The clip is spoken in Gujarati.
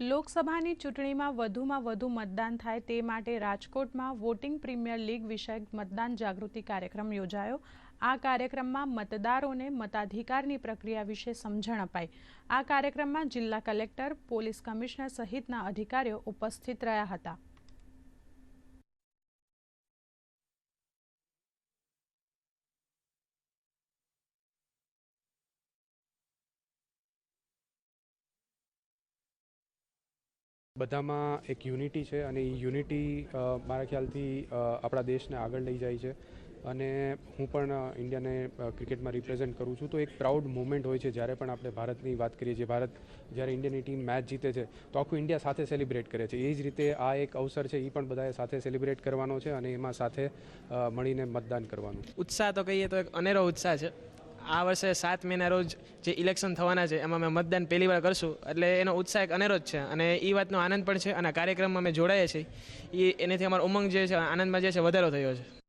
લોકસભાની ચૂંટણીમાં વધુમાં વધુ મતદાન થાય તે માટે રાજકોટમાં વોટિંગ પ્રીમિયર લીગ વિષયક મતદાન જાગૃતિ કાર્યક્રમ યોજાયો. આ કાર્યક્રમમાં મતદારોને મતાધિકારની પ્રક્રિયા વિશે સમજણ અપાઈ. આ કાર્યક્રમમાં જિલ્લા કલેક્ટર, પોલીસ કમિશનર સહિતના અધિકારીઓ ઉપસ્થિત રહ્યા હતા. બધામાં એક યુનિટી છે અને એ યુનિટી મારા ખ્યાલથી આપણા દેશને આગળ લઈ જાય છે. અને હું પણ ઇન્ડિયાને ક્રિકેટમાં રિપ્રેઝેન્ટ કરું છું. તો એક પ્રાઉડ મુમેન્ટ હોય છે જ્યારે પણ આપણે ભારતની વાત કરીએ છીએ. ભારત જ્યારે ઇન્ડિયાની ટીમ મેચ જીતે છે, તો આખું ઇન્ડિયા સાથે સેલિબ્રેટ કરે છે. એ જ રીતે આ એક અવસર છે એ પણ બધાએ સાથે સેલિબ્રેટ કરવાનો છે અને એમાં સાથે મળીને મતદાન કરવાનું. ઉત્સાહ તો કહીએ તો એક અનેરો ઉત્સાહ છે. આ વર્ષે સાત મેના રોજ જે ઇલેક્શન થવાના છે, એમાં અમે મતદાન પહેલી વાર કરશું. એટલે એનો ઉત્સાહ એક અનેરો જ છે. અને એ વાતનો આનંદ પણ છે અને કાર્યક્રમમાં અમે જોડાયા છીએ. એ એનાથી અમારો ઉમંગ જે છે, આનંદમાં જે છે, વધારો થયો છે.